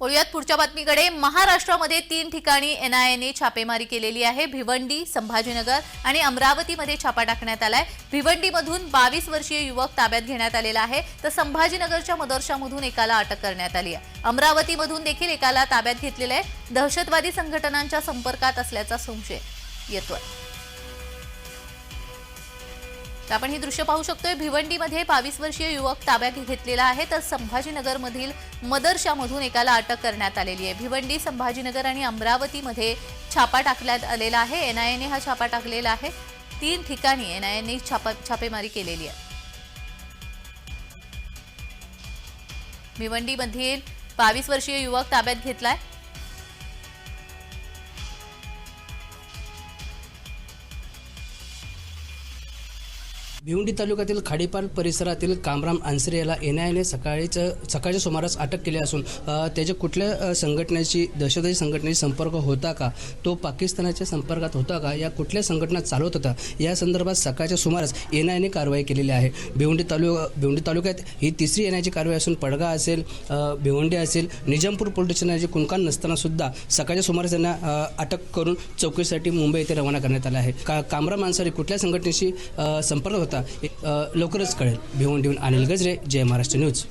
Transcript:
वळूयात पुढच्या बातमीकडे. महाराष्ट्रामध्ये तीन ठिकाणी एनआयएने छापेमारी केलेली आहे. भिवंडी संभाजीनगर आणि अमरावतीमध्ये छापा टाकण्यात आलाय. भिवंडीमधून बावीस वर्षीय युवक ताब्यात घेण्यात आलेला आहे. तर संभाजीनगरच्या मदरशामधून एकाला अटक करण्यात आली आहे. अमरावतीमधून देखील एकाला ताब्यात घेतलेलं आहे. दहशतवादी संघटनांच्या संपर्कात असल्याचा संशय येतोय. तर आपण हे दृश्य पाहू शकतोय. भिवंडीमध्ये बावीस वर्षीय युवक ताब्यात घेतलेला आहे. तर संभाजीनगरमधील मदरशामधून एकाला अटक करण्यात आलेली आहे. भिवंडी संभाजीनगर आणि अमरावतीमध्ये छापा टाकण्यात आलेला आहे. एनआयएने हा छापा टाकलेला आहे. तीन ठिकाणी एनआयएने छापा छापेमारी केलेली आहे. भिवंडीमधील बावीस वर्षीय युवक ताब्यात घेतलाय. भिवंडी तालुक्यातील खाडीपाल परिसरातील कामराम आन्सरे याला एन आय एने सकाळीच सकाळच्या सुमारास अटक केली असून त्याच्या कुठल्या संघटनेची दहशतवादी संघटनेशी संपर्क होता का? तो पाकिस्तानाच्या संपर्कात होता का? या कुठल्या संघटना चालवत होता? या संदर्भात सकाळच्या सुमारास एन आय एने कारवाई केलेली आहे. भिवंडी तालु भिवंडी तालुक्यात ही तिसरी एन आयची कारवाई असून पडगा असेल भिवंडी असेल निजामपूर पोलीस स्टेशनचे कुणकान नसताना सुद्धा सकाळच्या सुमारास त्यांना अटक करून चौकशीसाठी मुंबई येथे रवाना करण्यात आलं आहे. का कामराम अन्सारी कुठल्या संघटनेशी संपर्क संपर्क होता. लवकरच कळेल. भिवंडीहून अनिल गजरे जय महाराष्ट्र न्यूज.